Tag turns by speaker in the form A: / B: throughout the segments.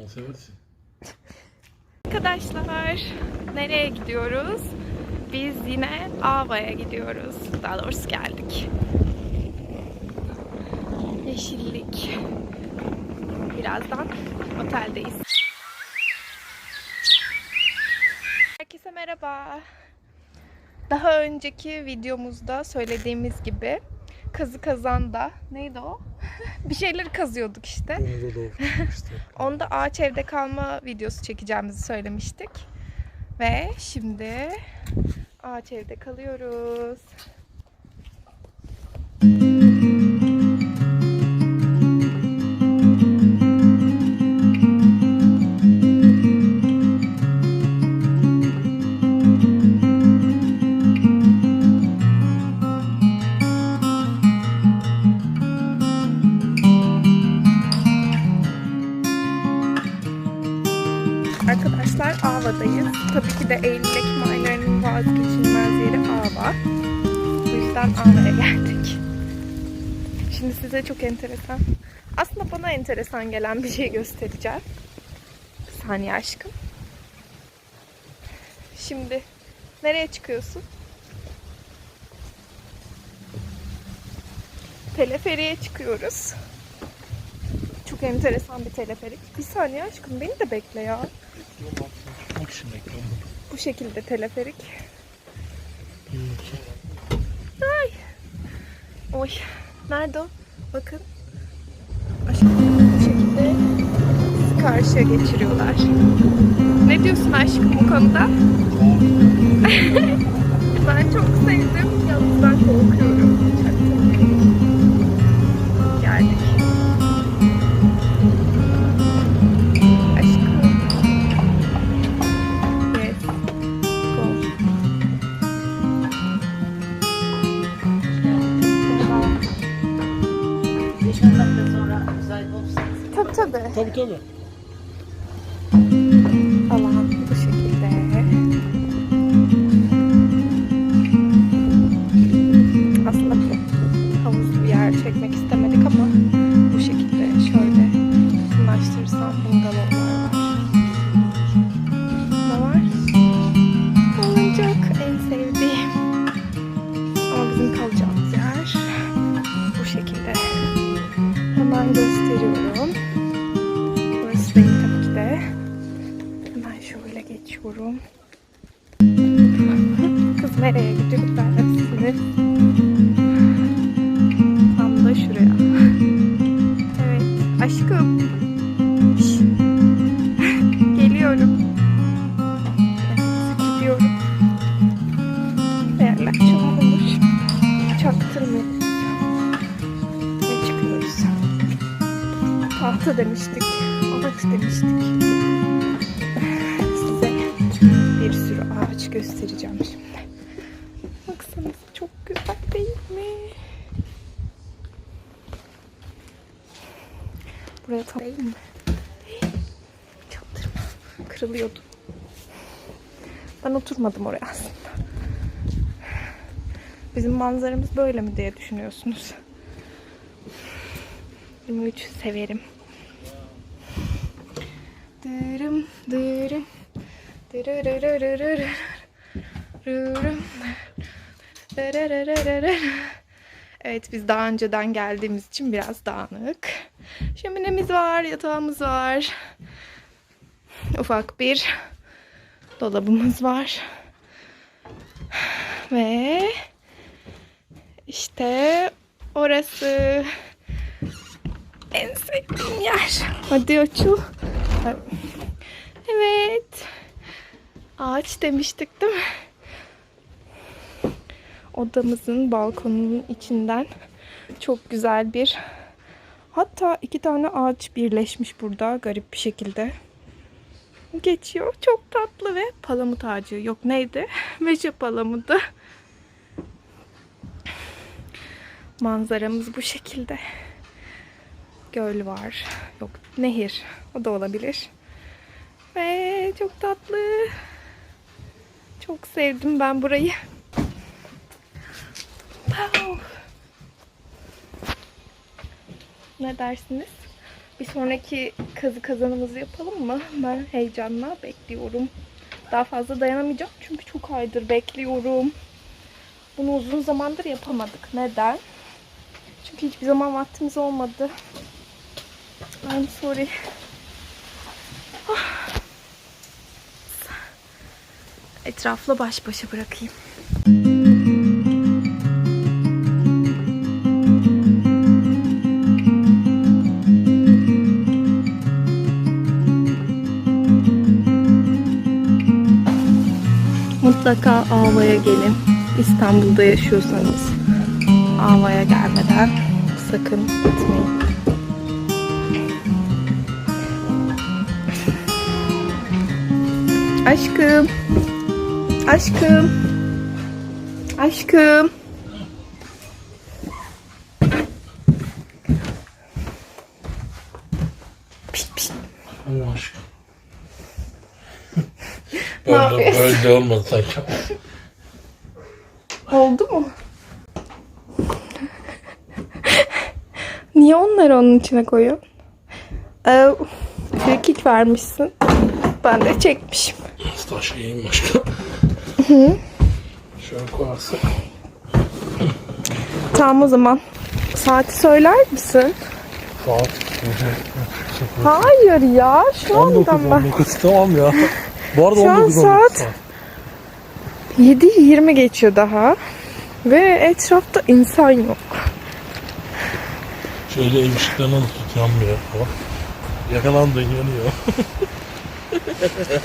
A: mal seversin.
B: Arkadaşlar nereye gidiyoruz? Biz yine Ava'ya gidiyoruz. Daha doğrusu geldik. Yeşillik. Birazdan oteldeyiz. Herkese merhaba. Daha önceki videomuzda söylediğimiz gibi kazı kazanda neydi o? Bir şeyleri kazıyorduk işte.
A: Onu da işte.
B: Onda ağaç evde kalma videosu çekeceğimizi söylemiştik. Ve şimdi ağaç evde kalıyoruz. Arkadaşlar Ava'ya geldik. Şimdi size çok enteresan, aslında bana enteresan gelen bir şey göstereceğim. Bir saniye aşkım. Şimdi nereye çıkıyorsun? Teleferiye çıkıyoruz. Çok enteresan bir teleferik. Bir saniye aşkım beni de bekle ya. Bu şekilde teleferik.
A: bak.
B: Ay. Oy. Nerede o? Bakın. Aşkım bu şekilde bizi karşıya geçiriyorlar. Ne diyorsun aşkım bu konuda? demiştik. Ağaç demiştik. Size bir sürü ağaç göstereceğim şimdi. Baksanıza çok güzel değil mi? Buraya tam değil mi? Çaldırma. Kırılıyordu. Ben oturmadım oraya aslında. Bizim manzaramız böyle mi diye düşünüyorsunuz. 23 severim. Dırım dırım. Evet biz daha önceden geldiğimiz için biraz dağınık. Şöminemiz var, yatağımız var. Ufak bir dolabımız var. Ve işte orası en sevdiğim yer. Hadi. Evet. Ağaç demiştik değil mi? Odamızın balkonunun içinden çok güzel bir hatta iki tane ağaç birleşmiş burada garip bir şekilde. Geçiyor. Çok tatlı ve palamut ağacı. Yok neydi? Meşe palamudu. Manzaramız bu şekilde. Göl var. Yok nehir. O da olabilir. Ve çok tatlı. Çok sevdim ben burayı. Ne dersiniz? Bir sonraki kazı kazanımızı yapalım mı? Ben heyecanla bekliyorum. Daha fazla dayanamayacağım çünkü çok aydır bekliyorum. Bunu uzun zamandır yapamadık. Neden? Çünkü hiçbir zaman vaktimiz olmadı. I'm sorry. Ah. Etrafla baş başa bırakayım. Mutlaka Ava'ya gelin. İstanbul'da yaşıyorsanız Ava'ya gelmeden sakın gitmeyin. Aşkım. Aşkım. Aşkım. Pişt pişt.
A: Allah aşkına. Böyle, böyle de olmadı sanki.
B: Oldu mu? Niye onları onun içine koyuyorsun? Ee, frikik vermişsin. Ben de çekmişim.
A: Nasıl taş yiyeyim başka? Şöyle koyarsak.
B: Tamam o zaman. Saati söyler misin?
A: Saat.
B: Hayır ya. Şu
A: 19
B: andan bak.
A: 19 tamam ya. Bu arada
B: Şu an
A: 19
B: saat-
A: 19 saat.
B: 7.20 geçiyor daha. Ve etrafta insan yok.
A: Şöyle ev ışıklarını tut yanmıyor. Bak. Yakalandın yanıyor.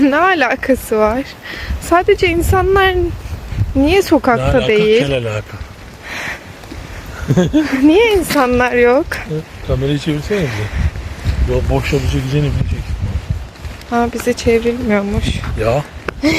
B: ne alakası var? Sadece insanlar niye
A: Ne
B: sokakta
A: alaka?
B: değil?
A: Kel alaka.
B: Niye insanlar yok?
A: Kamerayı çevirsene bize. Yo, boşa bir çekeceğini bilecek.
B: Ha bize çevrilmiyormuş.
A: Ya.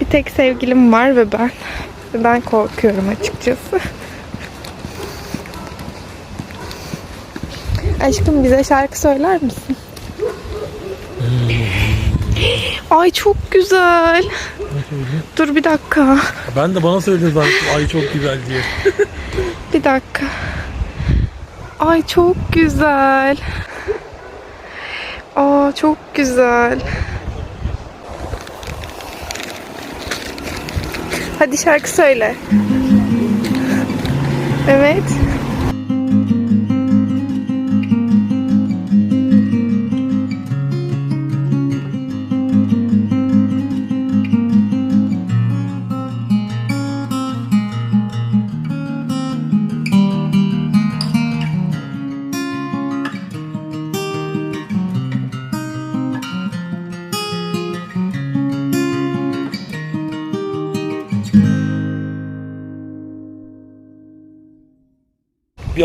B: Bir tek sevgilim var ve ben. Ben korkuyorum açıkçası. Aşkım bize şarkı söyler misin? Ay çok güzel. Dur bir dakika.
A: Ben de bana söyledin zaten. Ay çok güzel diye.
B: Bir dakika. Ay çok güzel. Aa çok güzel. Hadi şarkı söyle. Evet.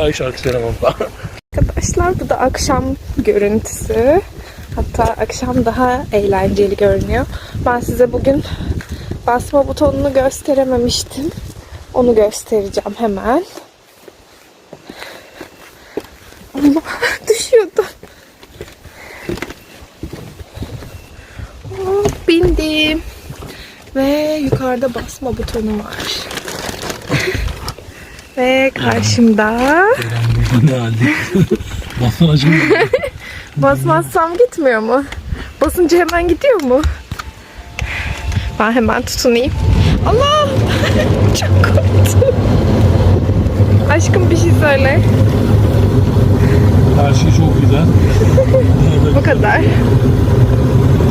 A: Ay şarkı söylemem daha.
B: Arkadaşlar bu da akşam görüntüsü. Hatta akşam daha eğlenceli görünüyor. Ben size bugün basma butonunu gösterememiştim. Onu göstereceğim hemen. Allah düşüyordu. Hop, bindim. Ve yukarıda basma butonu var. Ve karşımda
A: ne halde? Basın acım.
B: Basmazsam gitmiyor mu? Basınca hemen gidiyor mu? Ben hemen tutunayım. Allah! Çok korktum. Aşkım bir şey söyle.
A: Her şey çok güzel.
B: Bu kadar.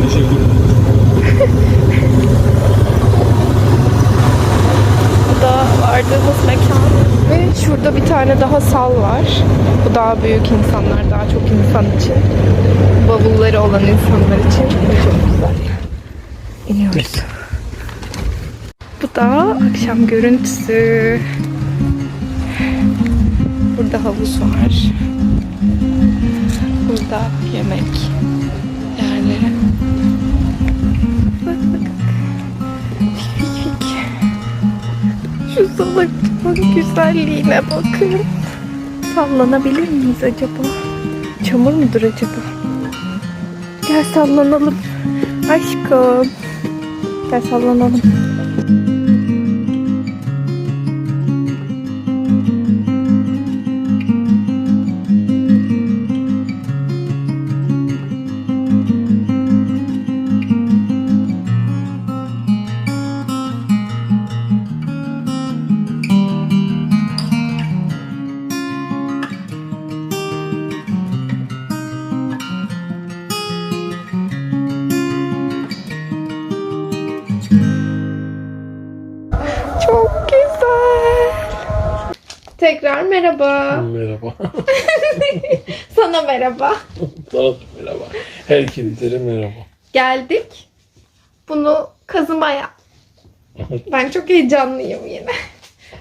A: Teşekkür ederim.
B: Bu da vardığımız mekan. Ve şurada bir tane daha sal var. Bu daha büyük insanlar, daha çok insan için. Bavulları olan insanlar için. Çok güzel. İniyoruz. Bu da akşam görüntüsü. Burada havuz var. Burada yemek yerleri. Bak bak. Fik fik. Şu salakçının güzelliğine bakın. Sallanabilir miyiz acaba? Çamur mudur acaba? Gel sallanalım. Aşkım. Gel sallanalım. Tekrar merhaba.
A: Merhaba.
B: Sana merhaba.
A: Sana merhaba. Her kedilere merhaba.
B: Geldik. Bunu kazımaya. Ben çok heyecanlıyım yine.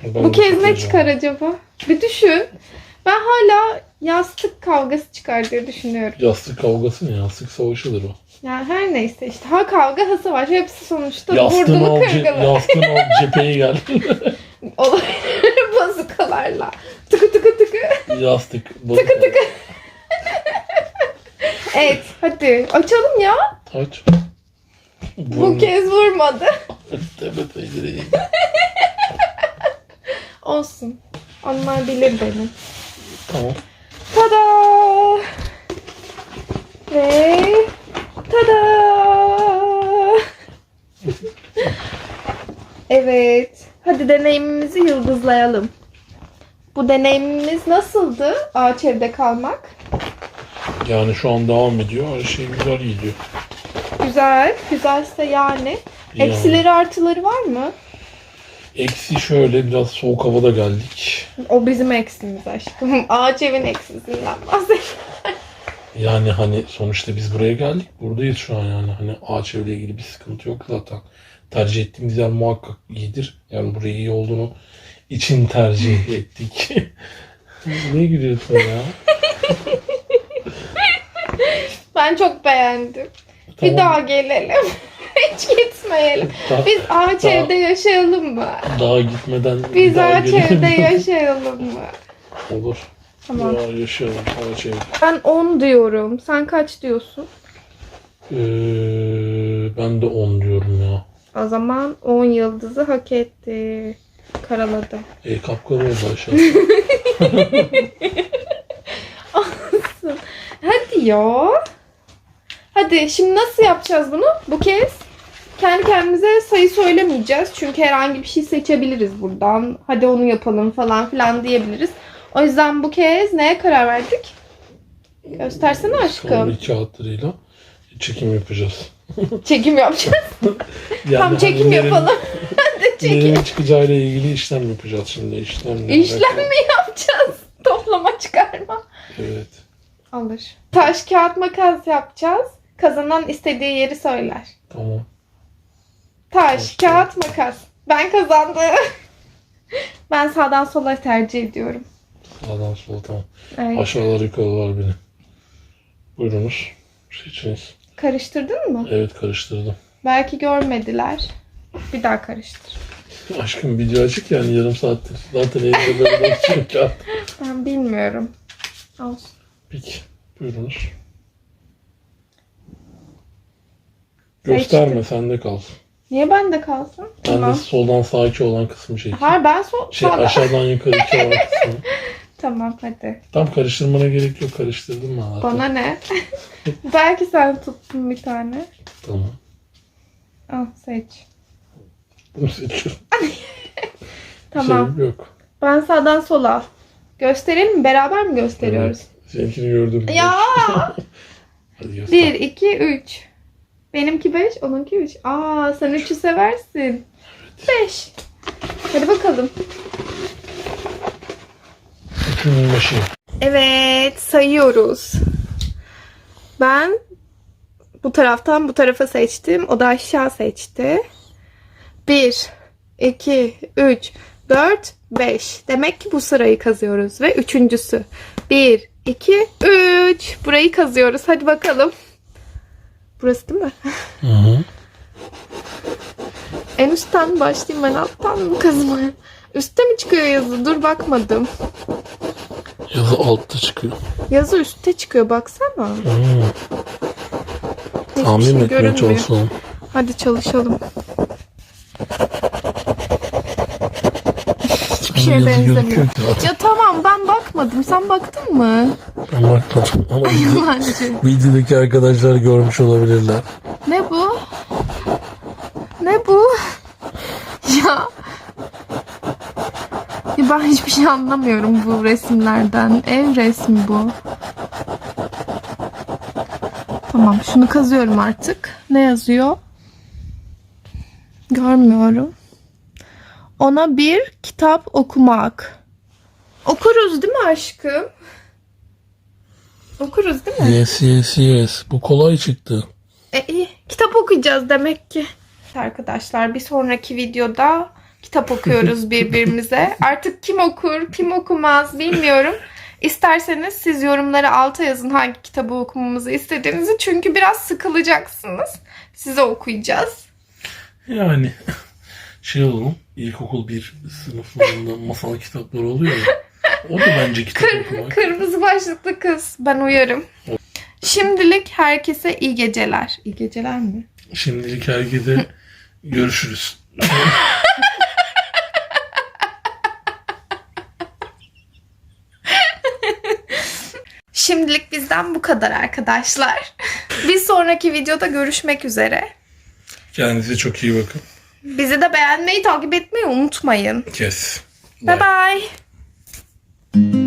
A: Ben
B: Bu kez ne çıkar acaba? Bir düşün. Ben hala yastık kavgası çıkar diye düşünüyorum.
A: Yastık kavgası ne? Yastık savaşıdır o.
B: Yani her neyse işte ha kavga ha savaş hepsi sonuçta
A: Yastığını
B: vurdulu
A: al,
B: kırgılı.
A: yastığını al cepheye gel.
B: Olabilir bazukalarla. Tıkı tıkı tıkı.
A: Yastık. Tıkı tıkı.
B: Evet hadi açalım ya.
A: Aç.
B: Bu kez vurmadı.
A: Evet, evet,
B: Olsun. Onlar bilir beni.
A: Tamam.
B: Tada! Ve tada! evet. Hadi deneyimimizi yıldızlayalım. Bu deneyimimiz nasıldı? Ağaç evde kalmak.
A: Yani şu an devam ediyor. Her şey güzel gidiyor.
B: Güzel. Güzelse yani.
A: Yani.
B: Eksileri artıları var mı?
A: Eksi şöyle biraz soğuk havada geldik.
B: O bizim eksimiz aşkım. Ağaç evin eksisinden bahsediyorum.
A: Yani hani sonuçta biz buraya geldik. Buradayız şu an yani. Hani ağaç evle ilgili bir sıkıntı yok zaten. Tercih ettiğimiz yer muhakkak iyidir. Yani buraya iyi olduğunu için tercih ettik. ne gülüyorsun ya?
B: Ben çok beğendim. Bir
A: Tamam.
B: daha gelelim. Hiç gitmeyelim.
A: Daha,
B: Biz ağaç
A: Daha-
B: evde yaşayalım mı?
A: daha gitmeden bir
B: Biz
A: daha
B: ağaç
A: gelelim.
B: evde yaşayalım mı?
A: Olur.
B: Tamam.
A: Ya yaşayalım ağaç evde.
B: Ben 10 diyorum. Sen kaç diyorsun?
A: Ee, ben de 10 diyorum ya.
B: O zaman 10 yıldızı hak etti. Karaladı.
A: E kapkara oldu aşağı.
B: Hadi ya. Hadi şimdi nasıl yapacağız bunu? Bu kez kendi kendimize sayı söylemeyeceğiz. Çünkü herhangi bir şey seçebiliriz buradan. Hadi onu yapalım falan filan diyebiliriz. O yüzden bu kez neye karar verdik? Göstersene aşkım.
A: Kalori kağıtlarıyla çekim yapacağız.
B: Çekim yapacağız.
A: Yani
B: Tam çekim
A: hani nerenin-
B: yapalım. Hadi çekim.
A: Nerenin çıkacağıyla ilgili işlem yapacağız şimdi. İşlem
B: İşlem mi yapacağız? Toplama çıkarma.
A: Evet.
B: Alır. Taş kağıt makas yapacağız. Kazanan istediği yeri söyler.
A: Tamam.
B: Taş,
A: Taş,
B: kağıt, makas. Ben kazandım. ben sağdan sola tercih ediyorum.
A: Sağdan sola tamam.
B: Evet.
A: Aşağılar yukarılar beni. Buyurunuz. Seçiniz.
B: Karıştırdın mı?
A: Evet karıştırdım.
B: Belki görmediler. Bir daha karıştır.
A: Aşkım video açık yani yarım saattir. Zaten elimde böyle bakıyorum kağıt.
B: Ben bilmiyorum. Olsun.
A: Peki. Buyurunuz. Gösterme sende kalsın.
B: Niye bende kalsın?
A: Ben
B: Tamam.
A: de soldan sağa iki olan kısmı çekeyim.
B: Hayır ben sol
A: Şey
B: sağda-
A: aşağıdan yukarı iki olan kısmı.
B: Tamam hadi.
A: Tam karıştırmana gerek yok. Karıştırdım zaten.
B: Bana ne? Belki sen tuttun bir tane.
A: Tamam.
B: Al seç.
A: Bunu seçiyorum.
B: Tamam.
A: Şey yok.
B: Ben sağdan sola. Gösterelim mi? Beraber mi gösteriyoruz?
A: Evet. Seninkini gördüm.
B: Ya!
A: Hadi göster.
B: 1, 2, 3. Benimki 5, onunki 3. Aa sen 3'ü seversin. 5. Hadi bakalım.
A: Üçünün başı.
B: Evet sayıyoruz. Ben bu taraftan bu tarafa seçtim. O da aşağı seçti. 1, 2, 3, 4, 5. Demek ki bu sırayı kazıyoruz. Ve üçüncüsü. 1, 2, 3. Burayı kazıyoruz. Hadi bakalım. Burası değil mi?
A: Hı hı.
B: En üstten başlayayım ben alttan mı kazmaya? Üste mi çıkıyor yazı? Dur bakmadım.
A: Yazı altta çıkıyor.
B: Yazı üstte çıkıyor baksana.
A: Hmm.
B: Hiçbir
A: Tahmin
B: şey
A: etmeye
B: görünmüyor. Hadi çalışalım. Hiçbir şeye
A: Yazı
B: benzemiyor.
A: gözüküyor ki zaten.
B: Ya tamam ben bakmadım. Sen baktın mı?
A: Ben bakmadım ama video- videodaki arkadaşlar görmüş olabilirler.
B: Ne bu? Ne bu? Ya. Ya ben hiçbir şey anlamıyorum bu resimlerden. Ev resmi bu. Tamam şunu kazıyorum artık. Ne yazıyor? Görmüyorum. Ona bir kitap okumak. Okuruz değil mi aşkım? Okuruz değil mi?
A: Yes yes yes. Bu kolay çıktı.
B: E, iyi. Kitap okuyacağız demek ki. Arkadaşlar bir sonraki videoda kitap okuyoruz birbirimize. Artık kim okur, kim okumaz bilmiyorum. İsterseniz siz yorumları alta yazın hangi kitabı okumamızı istediğinizi. Çünkü biraz sıkılacaksınız. Size okuyacağız.
A: Yani şey olalım. İlkokul bir sınıflarında masal kitapları oluyor ya. O da bence kitap okumak.
B: Kırmızı başlıklı kız. Ben uyarım. Şimdilik herkese iyi geceler. İyi geceler mi?
A: Şimdilik herkese görüşürüz.
B: Şimdilik bizden bu kadar arkadaşlar. Bir sonraki videoda görüşmek üzere.
A: Kendinize çok iyi bakın.
B: Bizi de beğenmeyi, takip etmeyi unutmayın.
A: Kes.
B: Bye bye. Thank